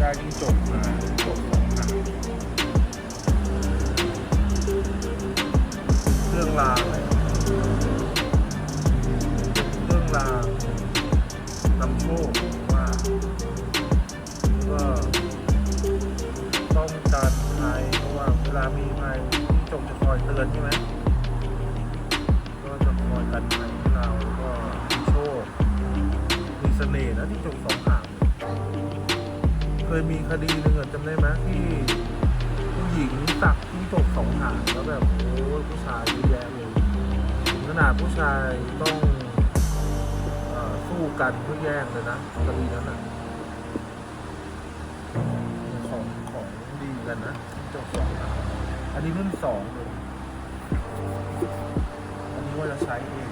ได้จิ้งจกมาจกเรื่องราวเรื่องราวนำโชคว่าก็ต้องการภัยเพราะว่าเวลามีภัยจบจะคอยเตือนใช่ไหมก็จะคอยกันภัยให้เราก็โชคมีเสน่ห์นะที่จบสองขา เคยมีคดีหนึ่งอะจำได้ไหมที่ผู้หญิงสักที่จกสองหางแล้วแบบโอ้ยผู้ชายเยอะแยะเลยถึงขนาดผู้ชายต้องเอ่อสู้กันเพื่อแย่งเลยนะคดีนั้นอะของของดีกันนะที่จกสองหางอันนี้รุ่นสองเลยอันนี้ว่าจะใช้เอง